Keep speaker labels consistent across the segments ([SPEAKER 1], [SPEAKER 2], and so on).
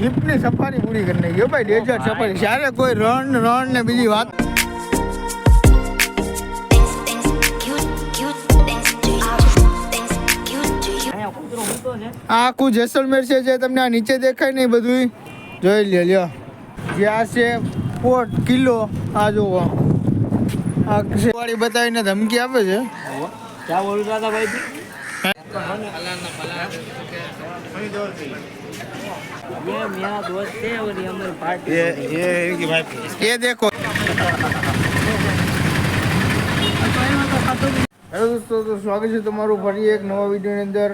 [SPEAKER 1] જીપની safari પૂરી કરી નાખી. ભાઈ ડેઝર્ટ સફારી. જ્યારે કોઈ રણ રણ ને બીજી વાત આખું જેસલમેર છે જે તમને આ નીચે દેખાય નહીં બધું જોઈ લે લ્યો. જે આ છે પોટ કિલ્લો. આ જોવો આ વાળી બતાવીને ધમકી આપે છે.
[SPEAKER 2] ક્યાં બોલતા હતા ભાઈ ये मेरा दोस्त है और ये हमारी पार्टी
[SPEAKER 3] ये ये इनकी वाइफ है
[SPEAKER 1] એ દેખો હેલો દોસ્તો તો સ્વાગત છે તમારું ફરી એક નવા વિડીયોની અંદર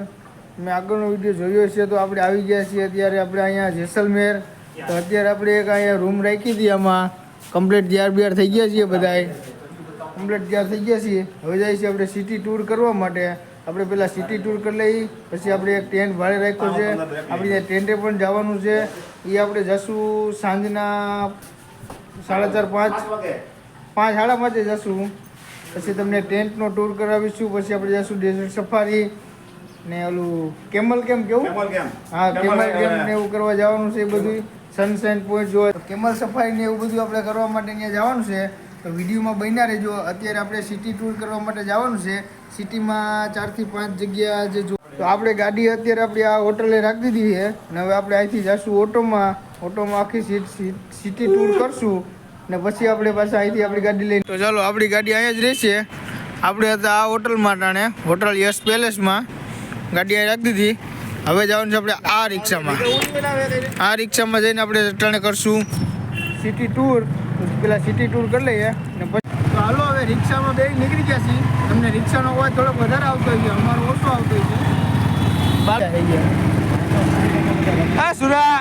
[SPEAKER 1] મેં આગળનો વિડીયો જોયો છે તો આપણે આવી ગયા છીએ અત્યારે આપણે અહીંયા જેસલમેર તો અત્યારે આપણે એક અહીંયા રૂમ રાખી હતી આમાં કમ્પ્લીટ તૈયાર બિયાર થઈ ગયા છીએ બધાય કમ્પ્લીટ તૈયાર થઈ ગયા છીએ હવે જાય છે આપણે સિટી ટૂર કરવા માટે આપણે પહેલાં સિટી ટૂર કરી લઈ પછી આપણે એક ટેન્ટ ભાડે રાખ્યો છે. આપણે ત્યાં ટેન્ટે પણ જવાનું છે. એ આપણે જશું સાંજના સાડા ચાર પાંચ. પાંચ સાડા પાંચે જશું. પછી તમને ટેન્ટનો ટૂર કરાવીશું. પછી આપણે જશું ડેઝર્ટ સફારી ને ઓલું કેમલ કેમ કેવું? હા કેમલ કેમ. ને એવું કરવા જવાનું છે એ બધું સનસાઇન પોઈન્ટ જોવા. કેમલ સફારી ને એવું બધું આપણે કરવા માટે ત્યાં જવાનું છે. તો વિડીયોમાં બન્યા રહેજો. અત્યારે આપણે સિટી ટૂર કરવા માટે જવાનું છે. સિટીમાં ચારથી પાંચ જગ્યા જે જો તો આપણે ગાડી અત્યારે આપણે આ હોટલે રાખી દીધી છે અને હવે આપણે અહીંથી જશું ઓટોમાં. ઓટોમાં આખી સીટ સિટી ટૂર કરશું ને પછી આપણે પાછા અહીંથી આપણી ગાડી લઈને તો ચાલો, આપણી ગાડી અહીંયા જ રહેશે. આપણે હતા આ હોટલમાં ટાણે, હોટલ યશ પેલેસમાં ગાડી અહીં રાખી દીધી. હવે જવાનું છે આપણે આ રિક્ષામાં. આ રિક્ષામાં જઈને આપણે ટાણે કરશું. સિટી ટૂર પેલા સિટી ટૂર કરી લઈએ ને પછી તો હાલો હવે રિક્ષામાં બે નીકળી ગયા છીએ. તમને રિક્ષાનો અવાજ થોડોક વધારે આવતો હોય છે. અમારો ઓછો આવતો હોય છે. હા સુરા!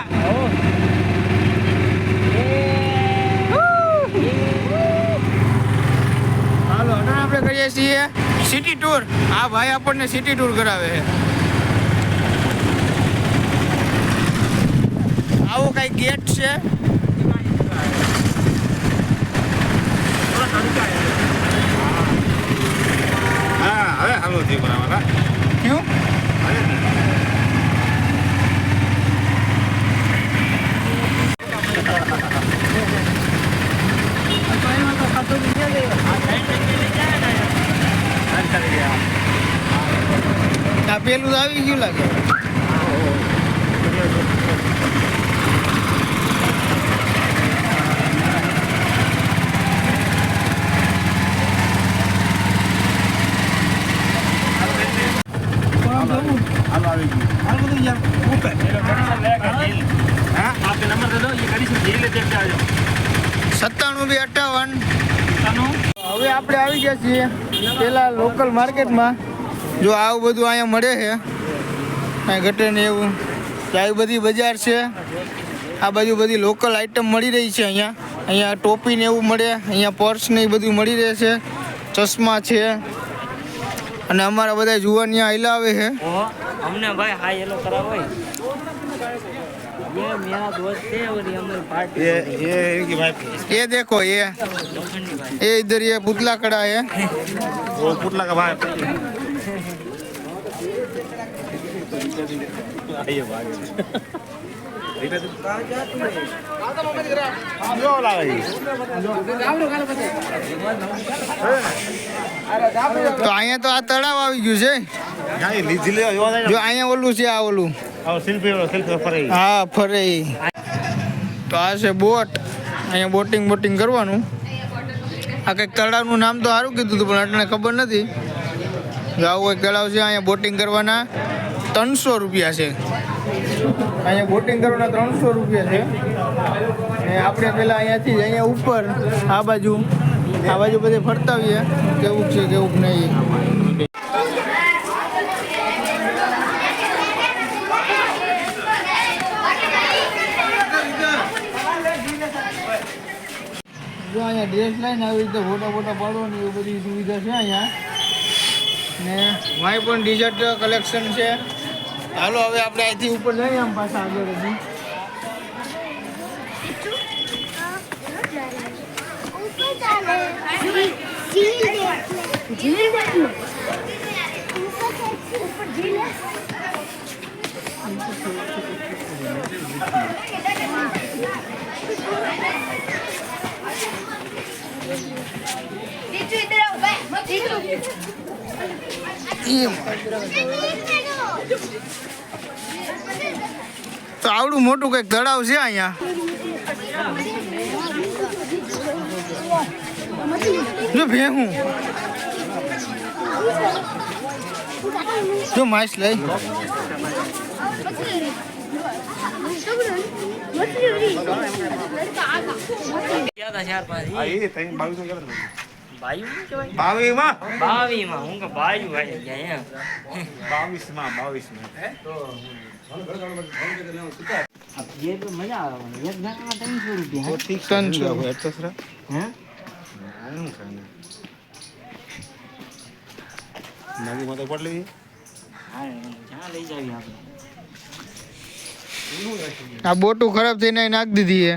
[SPEAKER 1] હાલો અટાણે આપણે કરીએ છીએ સિટી ટૂર આ ભાઈ આપણને સિટી ટૂર કરાવે છે. આવો કઈ ગેટ છે
[SPEAKER 3] હા હવે હાલો થી બરાબર હા
[SPEAKER 1] ક્યું આ પેલું તો આવી ગયું લાગે
[SPEAKER 3] હાલો આવી ગયું
[SPEAKER 1] સત્તાણું બી અઠાવન હવે આપણે આવી ગયા છીએ પેલા લોકલ માર્કેટમાં જો આવું બધું અહીંયા મળે છે. કાંઈ ઘટે ને એવું. આવી બધી બજાર છે. આ બાજુ બધી લોકલ આઈટમ મળી રહી છે અહીંયા. અહીંયા ટોપી ને એવું મળે. અહીંયા પર્સ ને એ બધું મળી રહે છે. ચશ્મા છે. અને અમારા બધા જુવાનિયા આવેલા આવે છે.
[SPEAKER 2] અમને ભાઈ હાઈ હેલો કરાવો ये मेरा दोस्त है और ये हमारी पार्टी
[SPEAKER 3] ये ये इनकी वाइफ है
[SPEAKER 1] ये देखो ये
[SPEAKER 2] लोखंडी भाई
[SPEAKER 1] ये इधर ये पुतला खड़ा है
[SPEAKER 3] वो पुतला का भाई आइए भाग जो लावे
[SPEAKER 1] તો અહીંયા તો આ તળાવ આવી ગયું છે
[SPEAKER 3] જાય લીધી લે જો
[SPEAKER 1] જો અહીંયા ઓલું છે આ ઓલું હા ફરે તો આ છે બોટ. અહીંયા બોટિંગ બોટિંગ કરવાનું. આ કંઈક તળાવનું નામ તો સારું કીધું હતું, પણ અટને ખબર નથી. આવું એક તળાવ છે, અહીંયા બોટિંગ કરવાના ત્રણસો રૂપિયા છે. અહીંયા બોટિંગ કરવાના ત્રણસો રૂપિયા છે. આપણે પહેલાં અહીંયાથી અહીંયા ઉપર, આ બાજુ આ બાજુ બધે ફરતા હોઈએ. કેવું છે, કેવું નહીં. ગેસ લાઈન આવી રીતે ફોટા ફોટા પાડવાની એવી બધી સુવિધા છે અહીંયા ને વાય પણ ડીઝર્ટ કલેક્શન છે હાલો હવે આપણે અહીંથી ઉપર જઈએ આમ પાછા આગળ હજી
[SPEAKER 4] Thank
[SPEAKER 1] you. તો આવડું મોટું કંઈક તળાવ છે અહીંયા? જો ભેહું. જો માછ લઈ.
[SPEAKER 2] મજા આવે ત્રણસો રૂપિયા
[SPEAKER 3] ઠીકમાં તો
[SPEAKER 2] જાવી આપણે
[SPEAKER 1] આ બોટું ખરાબ થઈને નાખી દીધી છે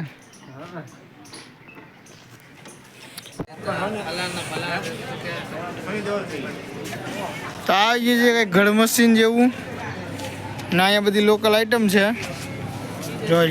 [SPEAKER 1] તો આવી ગયું છે કંઈક ઘડ મશીન જેવું. ના અહીંયા બધી લોકલ આઈટમ છે. જોઈ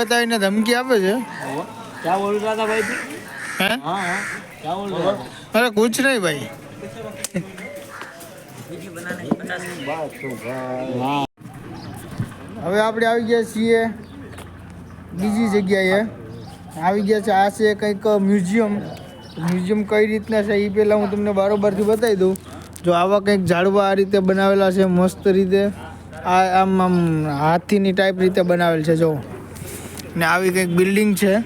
[SPEAKER 1] બતાવીને ધમકી આપે છે?
[SPEAKER 2] ક્યાં બોલ રહા ભાઈ
[SPEAKER 1] હા? અરે કુછ નહીં ભાઈ. હવે આપણે આવી ગયા છીએ બીજી જગ્યાએ. આવી ગયા છે આ છે કંઈક મ્યુઝિયમ. મ્યુઝિયમ કઈ રીતના છે એ પહેલાં હું તમને બારોબારથી બતાવી દઉં. જો આવા કંઈક ઝાડવા આ રીતે બનાવેલા છે મસ્ત રીતે. આ આમ આમ હાથીની ટાઈપ રીતે બનાવેલ છે જો. ને આવી કંઈક બિલ્ડિંગ છે.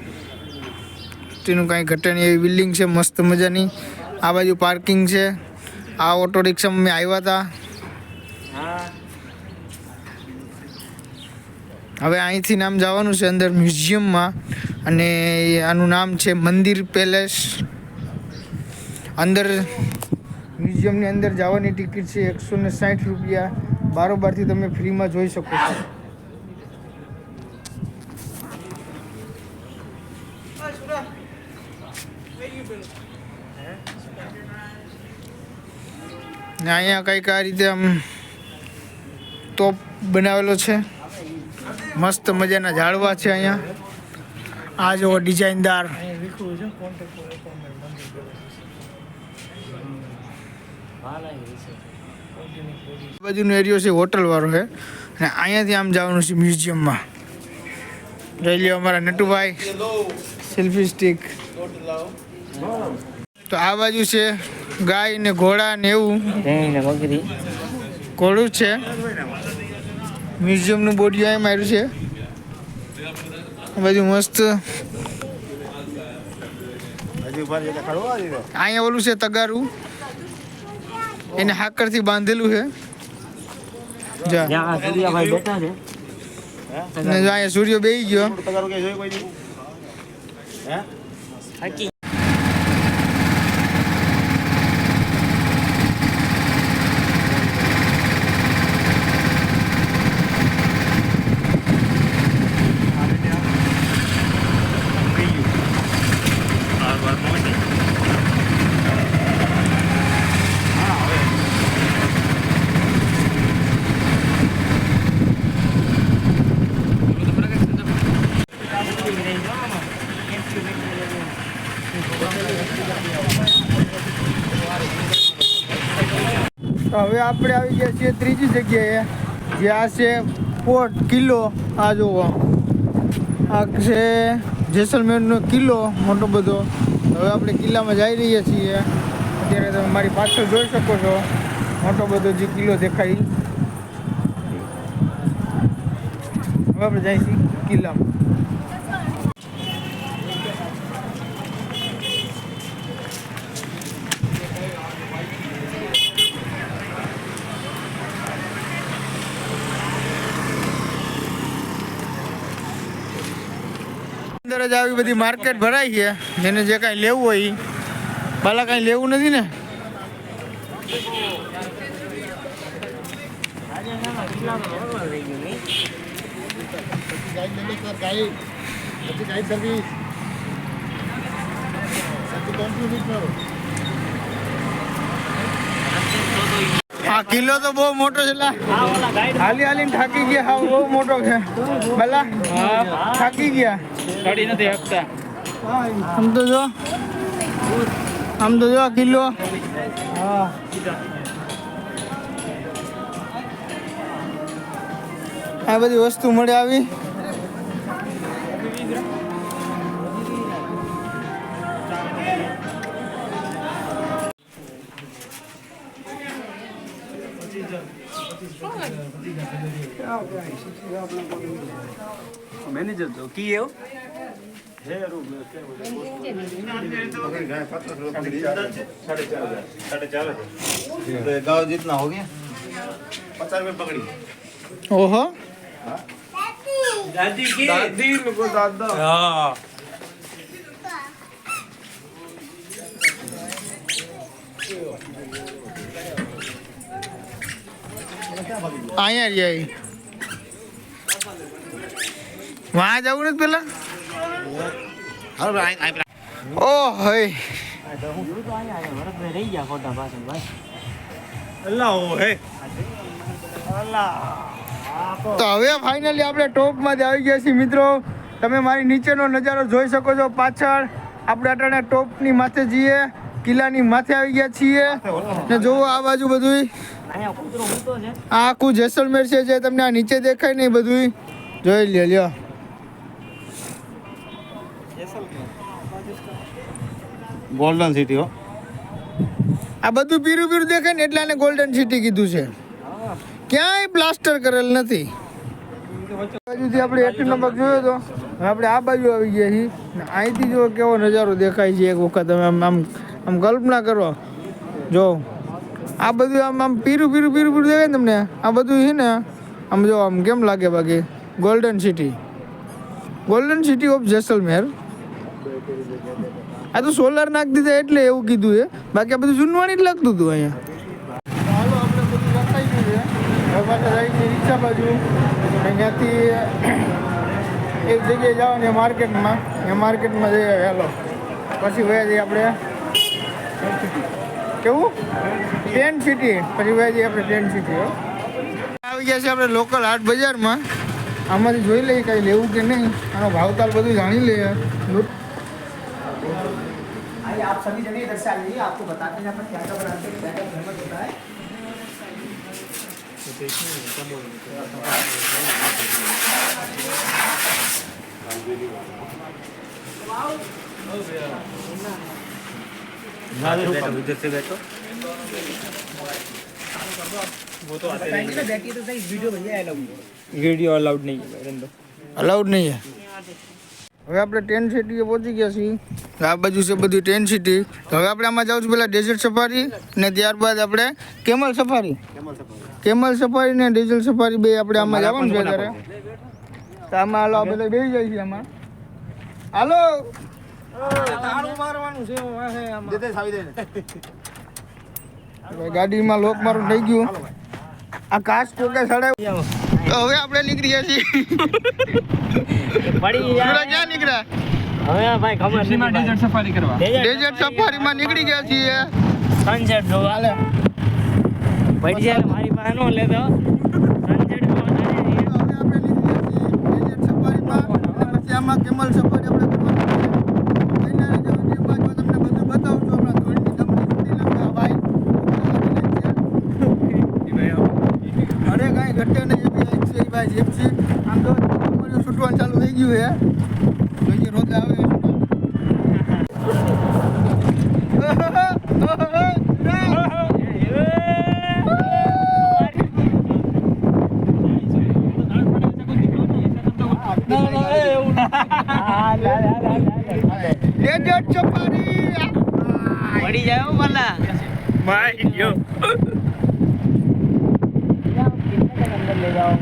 [SPEAKER 1] તેનું કાંઈ ઘટાની એવી બિલ્ડિંગ છે, મસ્ત મજાની. આ બાજુ પાર્કિંગ છે. આ ઓટો રિક્ષા મેં આવ્યા હતા. હવે અહીંથી નામ જવાનું છે અંદર મ્યુઝિયમમાં અને આનું નામ છે મંદિર પેલેસ. અંદર મ્યુઝિયમની અંદર જવાની ટિકિટ છે એકસો ને સાઠ રૂપિયા. બારોબારથી તમે ફ્રીમાં જોઈ શકો છો. ને અહીંયા કંઈક આ રીતે આમ તોપ બનાવેલો છે. મસ્ત મજાના ઝાડવા છે અહીંયા. આ જો ડિઝાઇનદાર. બાજુનો એરિયો છે હોટલ વાળો છે અને અહીંયાથી આમ જવાનું છે મ્યુઝિયમમાં. જોઈ લ્યો અમારા નટુભાઈ. સેલ્ફી સ્ટિક તો આ બાજુ છે ગાય ને ઘોડા ને એવું. ઘોડું છે. મ્યુઝિયમનું બોડી અહીં માર્યું છે. બધું બાજુ મસ્ત. અહીંયા ઓલું છે તગારું. એને હાકરથી બાંધેલું છે. ને અહીંયા સૂર્ય બેહી ગયો. તો હવે આપણે આવી ગયા છીએ ત્રીજી જગ્યાએ, જે આ છે ફોર્ટ કિલ્લો. આ જુઓ. આ છે જેસલમેરનો કિલ્લો, મોટો બધો. હવે આપણે કિલ્લામાં જઈ રહ્યા છીએ. અત્યારે તમે મારી પાછળ જોઈ શકો છો. મોટો બધો જે કિલ્લો દેખાય. હવે આપણે જઈશું કિલ્લામાં. જ આવી બધી માર્કેટ ભરાઈ છે. જેને જે કાંઈ લેવું હોય એ બાલા કાંઈ લેવું નથી ને?
[SPEAKER 2] રાજસ્થાનમાં કિલ્લામાં normal થઈ ગયું નહીં
[SPEAKER 1] આ કિલ્લો તો બહુ મોટો છે હાલી હાલીને થાકી ગયા. હા બહુ મોટો છે. બાલા થાકી ગયા.
[SPEAKER 2] ચડી નથી હકતા.
[SPEAKER 1] આમ તો જો આમ તો જો આ કિલ્લો. આ બધી વસ્તુ મળે આવી.
[SPEAKER 3] হয়নি যত কি এও गाँव जितना हो गया पचास रुपये पकड़ी
[SPEAKER 1] ओहो
[SPEAKER 2] दादी की
[SPEAKER 3] दादी को दादा
[SPEAKER 1] हाँ आया ये વાં જવું નથી પેલા? ઓ
[SPEAKER 2] હય રહી
[SPEAKER 1] તો હવે ફાઇનલી આપણે ટોપમાં આવી ગયા છીએ મિત્રો. તમે મારી નીચેનો નજારો જોઈ શકો છો પાછળ. આપણે અટાણે ટોપની માથે જઈએ કિલ્લાની માથે આવી ગયા છીએ. ને જોવો આ બાજુ બધું આખું જેસલમેર છે જે તમને આ નીચે દેખાય નહીં બધું જોઈ લે લ્યો.
[SPEAKER 3] ગોલ્ડન સિટી હો.
[SPEAKER 1] આ બધું પીરું પીરું દેખાય ને એટલે આને ગોલ્ડન સિટી કીધું છે. ક્યાંય પ્લાસ્ટર કરેલ નથી. બાજુથી આપણે એક નંબર જોયો તો આપણે આ બાજુ આવી ગયા છીએ. અહીંથી જો કેવો નજારો દેખાય છે એક વખત. તમે આમ આમ આમ કલ્પના કરો. જો, આ બધું આમ આમ પીરું પીરું પીરું પીરું દેખાય તમને? આ બધું છે ને, આમ જો, આમ કેમ લાગે બાકી? Golden city golden city of Jaisalmer આ તો સોલર નાખી દીધા એટલે એવું કીધું એ બાકી આ બધું જૂનવાણી જ લખતું હતું અહીંયા. હાલો, આપણે બધું લખાઈ ગયું છે. હવે રાઈટની રિક્ષા એક જગ્યાએ જવાની માર્કેટમાં. એ માર્કેટમાં જઈએ, હેલો. પછી વયા જઈએ આપણે. કેવું? Tent city. પછી વયા જઈએ આપણે ટેન્ટ સિટી આવી ગયા છે આપણે લોકલ હાટ બજારમાં. આમાંથી જોઈ લઈએ કાંઈ લેવું કે નહીં. આનો ભાવતાલ બધું જાણી લઈએ.
[SPEAKER 5] आप सभी जगह इधर से आइए आपको बताते हैं अपन क्या क्या बनाते हैं क्या क्या फ़ेमस होता है।
[SPEAKER 2] वो तो
[SPEAKER 5] आते तो नहीं तो वीडियो भैया
[SPEAKER 2] अलाउड नहीं है
[SPEAKER 1] अलाउड नहीं है? હવે આપણે ટેન સિટીએ પહોંચી ગયા છીએ. આ બાજુ છે બધી ટેન સિટી હવે આપણે આમાં જાઉં છું પેલા ડેઝર્ટ સફારી ને ત્યારબાદ આપણે કેમલ સફારી કેમલ સફારી ને ડીઝલ સફારી બે આપણે આમાં જવાનું છે અત્યારે. તો આમાં હાલો આપણે બે જાય છે આમાં. હાલો! ગાડીમાં લોક મારું થઈ ગયું. આ કાચ કોકે સડાવ્યું તો હવે આપણે નીકળી ગયા છીએ.
[SPEAKER 2] પડી
[SPEAKER 1] ગયા. ક્યાં નીકળ્યા?
[SPEAKER 2] હવે ભાઈ ખબર નથી ડેઝર્ટ સફારી કરવા.
[SPEAKER 1] ડેઝર્ટ સફારીમાં નીકળી ગયા છીએ.
[SPEAKER 2] સનસેટ જોવા
[SPEAKER 1] હાલે.
[SPEAKER 2] પડી જાય મારી પાસે નો લેતો સનસેટ જોવા
[SPEAKER 1] હવે આપણે નીકળીએ છીએ ડેઝર્ટ સફારી માં. પછી આમાં કેમલ સફારી આપણે કરવાની છે. પહેલા જે વિડીયોમાં જો તમને બધું છે જોઈએ રોજ આવે ડેઝર્ટ સફારી
[SPEAKER 2] પડી જાય હો ભલા ભાઈ જો अंदर ले जाओ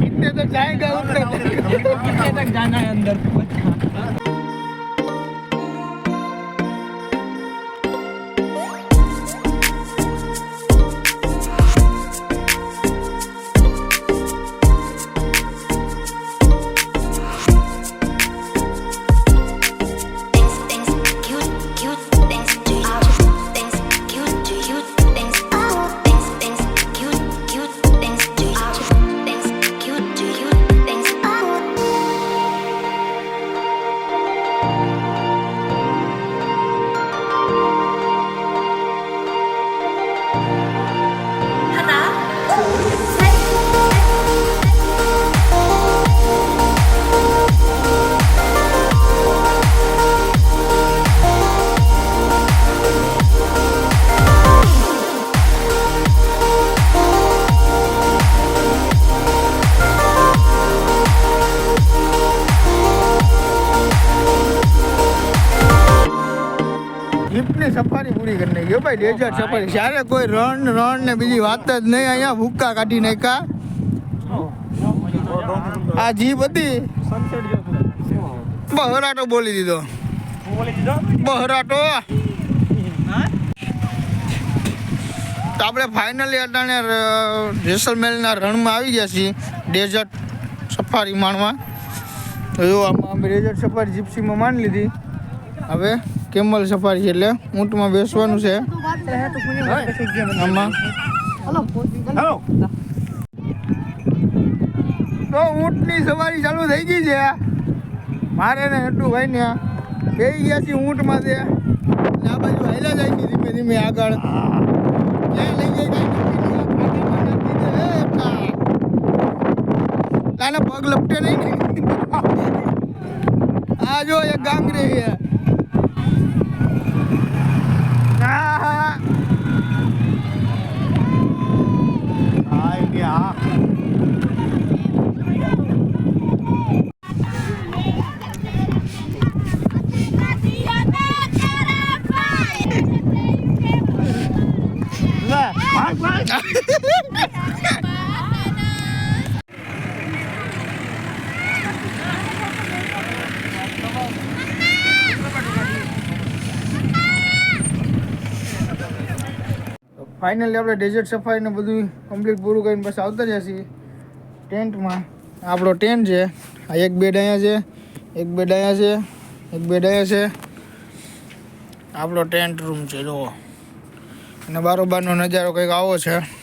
[SPEAKER 1] कितने तक जाएगा उतने
[SPEAKER 2] कितने तक जाना है अंदर
[SPEAKER 1] પૂરી કરી નાખી ભાઈ ડેઝર્ટ સફારી જ્યારે કોઈ રણ રણ ને બીજી વાત જ નહીં અહીંયા ભૂક્કા કાઢી નાખ્યા. આ જીપ હતી. બહરાટો બોલી દીધો. બહરાટો. તો આપણે ફાઇનલી અટાણે જેસલમેરના રણમાં આવી ગયા છીએ ડેઝર્ટ સફારી માણવા. તો આમાં અમે ડેઝર્ટ સફારી જીપ્સીમાં માની લીધી. હવે કેમલ સફારી છે એટલે ઊંટમાં બેસવાનું છે. તો ઊંટની સવારી ચાલુ થઈ ગઈ છે. મારે ને એટલું ભાઈ ને બેસી ગયા છીએ ઊંટમાં અને આ બાજુ હાલ્યા જાય છે ધીમે ધીમે આગળ. ક્યાં લઈ જાય પગ લપટે નહીં. આ જો એક ગાંગરી છે. top. ફાઇનલી આપણે ડેઝર્ટ સફારીને બધું કમ્પ્લીટ પૂરું કરીને બસ આવતા રહ્યા છીએ ટેન્ટમાં આપણો ટેન્ટ છે. આ એક બેડ અહીંયા છે. એક બેડ અહીંયા છે. એક બેડ અહીંયા છે. આપણો ટેન્ટ રૂમ છે, જુઓ. અને બારોબારનો નજારો કંઈક આવો છે.